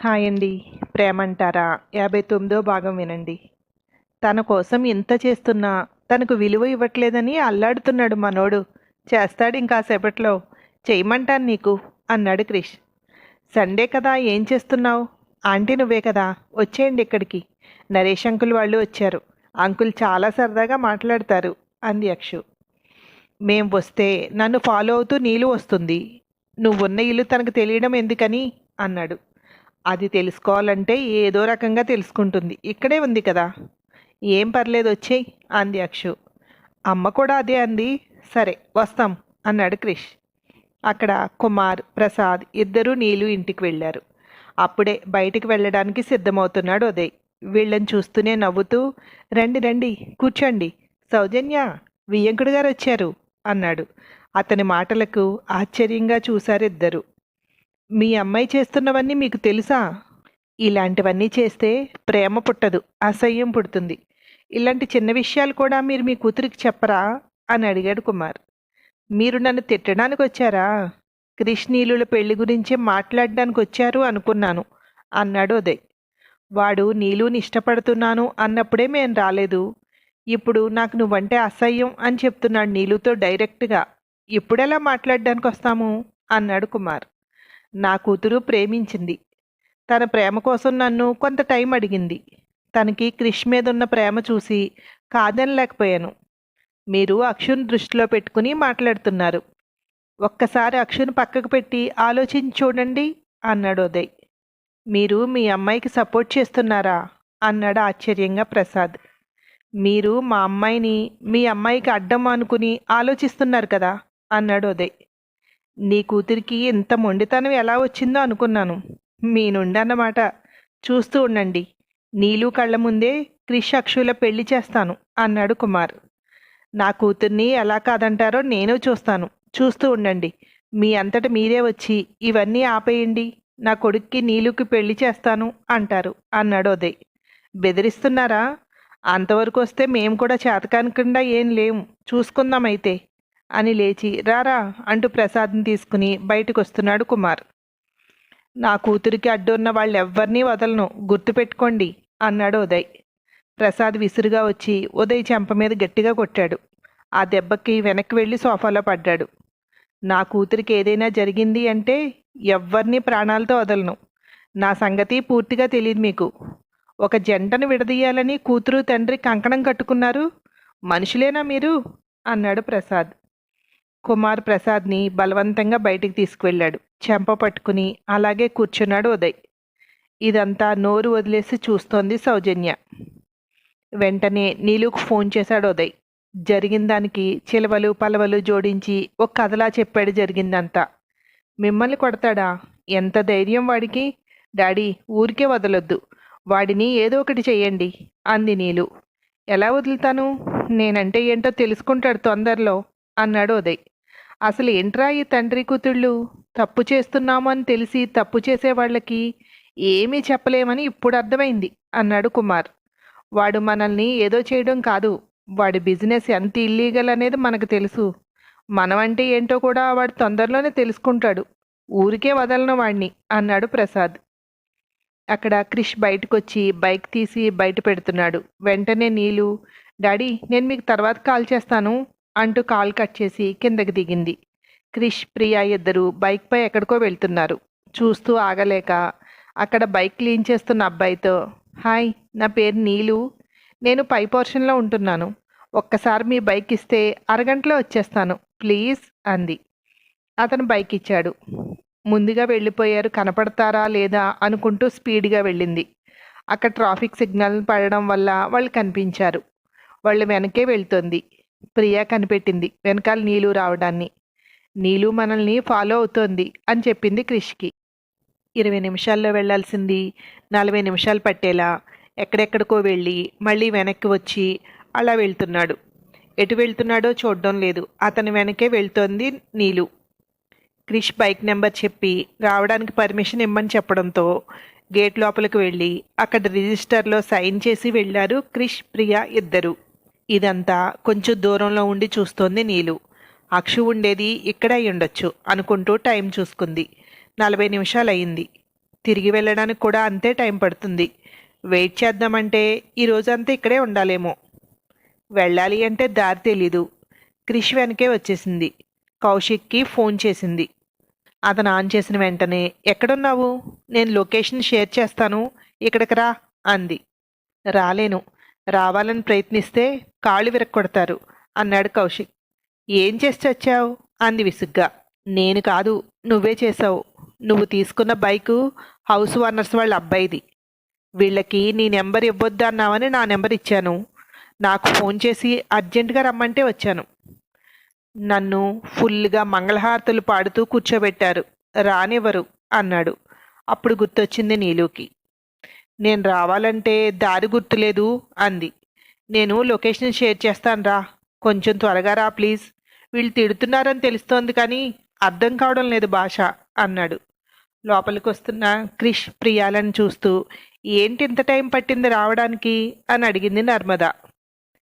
Hi అండి. ప్రేమంటారా? యాభై తొమ్మిదో భాగం వినండి. తన కోసం ఇంత చేస్తున్నా తనకు విలువ ఇవ్వట్లేదని అల్లాడుతున్నాడు మనోడు. చేస్తాడు ఇంకాసేపట్లో. చేయమంటాను నీకు అన్నాడు క్రిష్. సండే కదా ఏం చేస్తున్నావు? ఆంటీ నువ్వే కదా వచ్చేయండి ఇక్కడికి. నరేష్ అంకుల్ వాళ్ళు వచ్చారు. అంకుల్ చాలా సరదాగా మాట్లాడతారు అంది అక్షు మేం వస్తే నన్ను ఫాలో అవుతూ నీళ్ళు వస్తుంది. నువ్వున్న ఇల్లు తనకు తెలియడం ఎందుకని? అన్నాడు. అది తెలుసుకోవాలంటే ఏదో రకంగా తెలుసుకుంటుంది. ఇక్కడే ఉంది కదా. ఏం పర్లేదు వచ్చేయ్ అంది అక్షు. అమ్మ కూడా అదే అంది. సరే వస్తాం అన్నాడు క్రిష్. అక్కడ కుమార్ ప్రసాద్ ఇద్దరూ నీలు ఇంటికి వెళ్ళారు. అప్పుడే బయటికి వెళ్ళడానికి సిద్ధమవుతున్నాడు ఉదయ్ వీళ్ళని చూస్తూనే నవ్వుతూ రండి రండి కూర్చోండి. సౌజన్య వియ్యంకుడు గారు వచ్చారు అన్నాడు. అతని మాటలకు ఆశ్చర్యంగా చూశారు ఇద్దరు. మీ అమ్మాయి చేస్తున్నవన్నీ మీకు తెలుసా? ఇలాంటివన్నీ చేస్తే ప్రేమ పుట్టదు అసహ్యం పుడుతుంది. ఇలాంటి చిన్న విషయాలు కూడా మీరు మీ కూతురికి చెప్పరా? అని అడిగాడు కుమార్. మీరు నన్ను తిట్టడానికి వచ్చారా? కృష్ణీలుల పెళ్ళి గురించి మాట్లాడడానికి వచ్చారు అనుకున్నాను అన్నాడు ఉదయ్. వాడు నీలుని ఇష్టపడుతున్నాను అన్నప్పుడే మేము రాలేదు. ఇప్పుడు నాకు నువ్వంటే అసహ్యం అని చెప్తున్నాడు నీలుతో డైరెక్ట్గా. ఇప్పుడెలా మాట్లాడడానికి వస్తాము అన్నాడు కుమార్. నా కూతురు ప్రేమించింది. తన ప్రేమ కోసం నన్ను కొంత టైం అడిగింది. తనకి క్రిష్ మీద ఉన్న ప్రేమ చూసి కాదనలేకపోయాను మీరు అక్షుని దృష్టిలో పెట్టుకుని మాట్లాడుతున్నారు. ఒక్కసారి అక్షుని పక్కకు పెట్టి ఆలోచించి చూడండి అన్నాడు ఉదయ్. మీరు మీ అమ్మాయికి సపోర్ట్ చేస్తున్నారా? అన్నాడు ఆశ్చర్యంగా ప్రసాద్. మీరు మా అమ్మాయిని మీ అమ్మాయికి అడ్డం అనుకుని ఆలోచిస్తున్నారు కదా? అన్నాడు ఉదయ్. నీ కూతురికి ఇంత మొండితనం ఎలా వచ్చిందో అనుకున్నాను. మీ నుండి అన్నమాట. చూస్తూ ఉండండి. నీలు కళ్ళ ముందే క్రిష్ అక్షుల పెళ్ళి చేస్తాను అన్నాడు కుమార్. నా కూతుర్ని ఎలా కాదంటారో నేను చూస్తాను. చూస్తూ ఉండండి. మీ అంతట మీరే వచ్చి ఇవన్నీ ఆపేయండి. నా కొడుక్కి నీలుకి పెళ్ళి చేస్తాను అంటారు అన్నాడు ఉదయ్ బెదిరిస్తున్నారా? అంతవరకు వస్తే మేము కూడా చేతకానకుండా ఏం లేము చూసుకుందాం అయితే. అని లేచి రారా అంటూ ప్రసాద్ని తీసుకుని బయటకు వస్తున్నాడు కుమార్. నా కూతురికి అడ్డున్న వాళ్ళు ఎవ్వరినీ వదలను గుర్తుపెట్టుకోండి అన్నాడు ఉదయ్. ప్రసాద్ విసురుగా వచ్చి ఉదయ్ చెంప మీద గట్టిగా కొట్టాడు. ఆ దెబ్బకి వెనక్కి వెళ్ళి సోఫాలో పడ్డాడు. నా కూతురికి ఏదైనా జరిగింది అంటే ఎవ్వరినీ ప్రాణాలతో వదలను. నా సంగతి పూర్తిగా తెలియదు మీకు. ఒక జంటను విడదీయాలని కూతురు తండ్రి కంకణం కట్టుకున్నారు. మనుషులేనా మీరు? అన్నాడు ప్రసాద్. కుమార్ ప్రసాద్ని బలవంతంగా బయటికి తీసుకువెళ్ళాడు. చెంప పట్టుకుని అలాగే కూర్చున్నాడు ఉదయ్. ఇదంతా నోరు వదిలేసి చూస్తోంది సౌజన్య. వెంటనే నీలుకు ఫోన్ చేశాడు ఉదయ్. జరిగిన దానికి చిలవలు పలవలు జోడించి ఒక కథలా చెప్పాడు జరిగిందంతా. మిమ్మల్ని కొడతాడా? ఎంత ధైర్యం వాడికి? డాడీ ఊరికే వదలొద్దు. వాడిని ఏదో ఒకటి చెయ్యండి అంది నీలు. ఎలా వదులుతాను? నేనంటే ఏంటో తెలుసుకుంటాడు తొందరలో అన్నాడు ఉదయ్. అసలు ఏంట్రా ఈ తండ్రి కూతుళ్ళు? తప్పు చేస్తున్నామని అని తెలిసి తప్పు చేసే వాళ్ళకి ఏమీ చెప్పలేమని ఇప్పుడు అర్థమైంది అన్నాడు కుమార్. వాడు మనల్ని ఏదో చేయడం కాదు వాడి బిజినెస్ ఎంత ఇల్లీగల్ అనేది మనకు తెలుసు. మనమంటే ఏంటో కూడా వాడు తొందరలోనే తెలుసుకుంటాడు. ఊరికే వదలను వాడిని అన్నాడు ప్రసాద్. అక్కడ క్రిష్ బయటకొచ్చి బైక్ తీసి బయట పెడుతున్నాడు. వెంటనే నీలు డాడీ నేను మీకు తర్వాత కాల్ చేస్తాను. అంటూ కాల్ కట్ చేసి కిందకి దిగింది. క్రిష్ ప్రియా ఇద్దరు బైక్పై ఎక్కడికో వెళ్తున్నారు. చూస్తూ ఆగలేక అక్కడ బైక్ క్లీన్ చేస్తున్న అబ్బాయితో హాయ్ నా పేరు నీలు. నేను పై పోర్షన్లో ఉంటున్నాను. ఒక్కసారి మీ బైక్ ఇస్తే అరగంటలో వచ్చేస్తాను. ప్లీజ్ అంది. అతను బైక్ ఇచ్చాడు. ముందుగా వెళ్ళిపోయారు. కనపడతారా లేదా అనుకుంటూ స్పీడ్గా వెళ్ళింది. అక్కడ ట్రాఫిక్ సిగ్నల్ పడడం వల్ల వాళ్ళు కనిపించారు. వాళ్ళు వెనకే వెళ్తుంది. ప్రియా కనిపెట్టింది. వెనకాల నీలు రావడాన్ని. నీలు మనల్ని ఫాలో అవుతోంది అని చెప్పింది క్రిష్కి. ఇరవై నిమిషాల్లో వెళ్ళాల్సింది నలభై నిమిషాలు పట్టేలా ఎక్కడెక్కడికో వెళ్ళి మళ్ళీ వెనక్కి వచ్చి అలా వెళ్తున్నాడు. ఎటు వెళ్తున్నాడో చూడడం లేదు. అతని వెనకే వెళ్తోంది నీలు. క్రిష్ బైక్ నెంబర్ చెప్పి రావడానికి పర్మిషన్ ఇమ్మని చెప్పడంతో గేట్ లోపలికి వెళ్ళి అక్కడ రిజిస్టర్లో సైన్ చేసి వెళ్ళారు క్రిష్ ప్రియా ఇద్దరు. ఇదంతా కొంచెం దూరంలో ఉండి చూస్తోంది నీలు. అక్షు ఉండేది ఇక్కడే ఉండొచ్చు అనుకుంటూ టైం చూసుకుంది. నలభై నిమిషాలు అయింది తిరిగి వెళ్ళడానికి కూడా అంతే టైం పడుతుంది. వెయిట్ చేద్దామంటే ఈరోజంతా ఇక్కడే ఉండాలేమో. వెళ్ళాలి అంటే దారి తెలీదు. క్రిష్ వెనకే వచ్చేసింది. కౌశిక్కి ఫోన్ చేసింది. అతను ఆన్ చేసిన వెంటనే ఎక్కడున్నావు? నేను లొకేషన్ షేర్ చేస్తాను. ఇక్కడికి రా అంది. రాలేను. రావాలని ప్రయత్నిస్తే కాళ్ళు విరక్కొడతారు అన్నాడు కౌశిక్. ఏం చేసి వచ్చావు అంది విసుగ్గా. నేను కాదు నువ్వే చేసావు నువ్వు తీసుకున్న బైకు హౌస్ ఓనర్స్ వాళ్ళ అబ్బాయిది. వీళ్ళకి నీ నెంబర్ ఇవ్వొద్దన్నావని నా నెంబర్ ఇచ్చాను. నాకు ఫోన్ చేసి అర్జెంటుగా రమ్మంటే వచ్చాను. నన్ను ఫుల్గా మంగళహారతులు పాడుతూ కూర్చోబెట్టారు. రానివ్వరు అన్నాడు. అప్పుడు గుర్తొచ్చింది నీలుకి. నేను రావాలంటే దారి గుర్తులేదు అంది. నేను లొకేషన్ షేర్ చేస్తాను రా కొంచెం త్వరగా రా ప్లీజ్. వీళ్ళు తిడుతున్నారని తెలుస్తోంది కానీ అర్థం కావడం లేదు భాష అన్నాడు. లోపలికి వస్తున్న క్రిష్ ప్రియాలను చూస్తూ ఏంటి ఇంత టైం పట్టింది రావడానికి? అని అడిగింది నర్మద.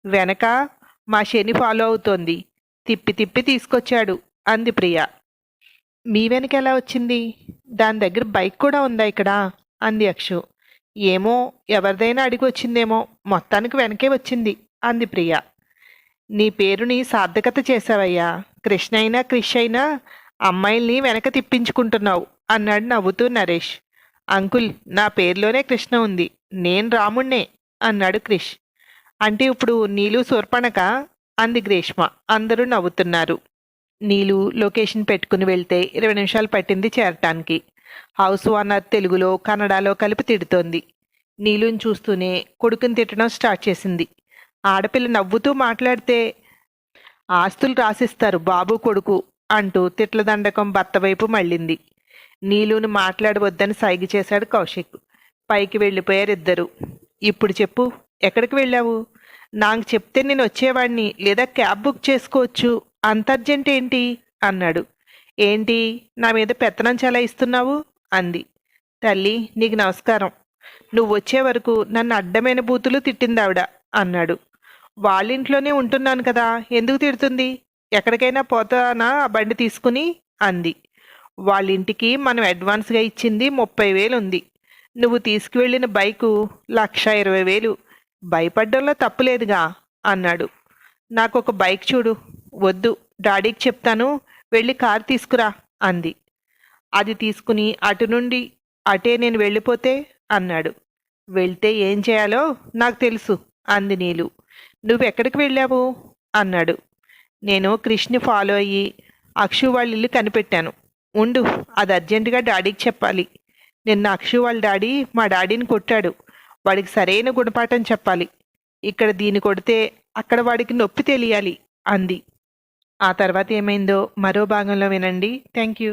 వెనక మా శని ఫాలో అవుతోంది. తిప్పి తిప్పి తీసుకొచ్చాడు అంది ప్రియ. మీ వెనక ఎలా వచ్చింది? దాని దగ్గర బైక్ కూడా ఉందా ఇక్కడ? అంది అక్షు. ఏమో ఎవరిదైనా అడిగి వచ్చిందేమో మొత్తానికి వెనకే వచ్చింది అంది ప్రియ. నీ పేరుని సార్థకత చేశావయ్యా. కృష్ణ అయినా క్రిష్ అయినా అమ్మాయిల్ని వెనక తిప్పించుకుంటున్నావు అన్నాడు నవ్వుతూ నరేష్. అంకుల్ నా పేరులోనే కృష్ణ ఉంది నేను రాముణ్ణే అన్నాడు క్రిష్. అంటే ఇప్పుడు నీలు సూర్పణక అంది గ్రేష్మ అందరూ నవ్వుతున్నారు. నీలు లొకేషన్ పెట్టుకుని వెళ్తే ఇరవై నిమిషాలు పట్టింది చేరటానికి. హౌస్ ఓనర్ తెలుగులో కన్నడలో కలిపి తిడుతోంది. నీలుని చూస్తూనే కొడుకుని తిట్టడం స్టార్ట్ చేసింది. ఆడపిల్ల నవ్వుతూ మాట్లాడితే ఆస్తులు రాసిస్తారు బాబు కొడుకు అంటూ తిట్లదండకం భర్త వైపు మళ్ళింది. నీలుని మాట్లాడవద్దని సైగ చేశాడు కౌశిక్. పైకి వెళ్ళిపోయారు ఇద్దరు. ఇప్పుడు చెప్పు ఎక్కడికి వెళ్ళావు? నాకు చెప్తే నేను వచ్చేవాడిని లేదా క్యాబ్ బుక్ చేసుకోవచ్చు? అంత అర్జెంట్ ఏంటి అన్నాడు. ఏంటి? నా మీద పెత్తనం చాలా ఇస్తున్నావు? అంది. తల్లి నీకు నమస్కారం. నువ్వు వచ్చే వరకు నన్ను అడ్డమైన బూతులు తిట్టింది ఆవిడ అన్నాడు. వాళ్ళింట్లోనే ఉంటున్నాను కదా ఎందుకు తిడుతుంది? ఎక్కడికైనా పోతానా ఆ బండి తీసుకుని? అంది. వాళ్ళ ఇంటికి మనం అడ్వాన్స్గా ఇచ్చింది ముప్పై వేలు ఉంది. నువ్వు తీసుకువెళ్ళిన బైకు లక్ష ఇరవై వేలు. భయపడ్డంలో తప్పులేదుగా అన్నాడు. నాకు ఒక బైక్ చూడు. వద్దు డాడీకి చెప్తాను. వెళ్ళి కారు తీసుకురా అంది. అది తీసుకుని అటు నుండి అటే నేను వెళ్ళిపోతే అన్నాడు. వెళ్తే ఏం చేయాలో నాకు తెలుసు అంది నీలు. నువ్వెక్కడికి వెళ్ళావు అన్నాడు. నేను కృష్ణ ఫాలో అయ్యి అక్షు వాళ్ళ ఇల్లు కనిపెట్టాను. ఉండు అది అర్జెంటుగా డాడీకి చెప్పాలి. నిన్న అక్షు వాళ్ళ డాడీ మా డాడీని కొట్టాడు. వాడికి సరైన గుణపాఠం చెప్పాలి. ఇక్కడ దీన్ని కొడితే అక్కడ వాడికి నొప్పి తెలియాలి అంది. ఆ తర్వాత ఏమైందో మరో భాగంలో వినండి. Thank you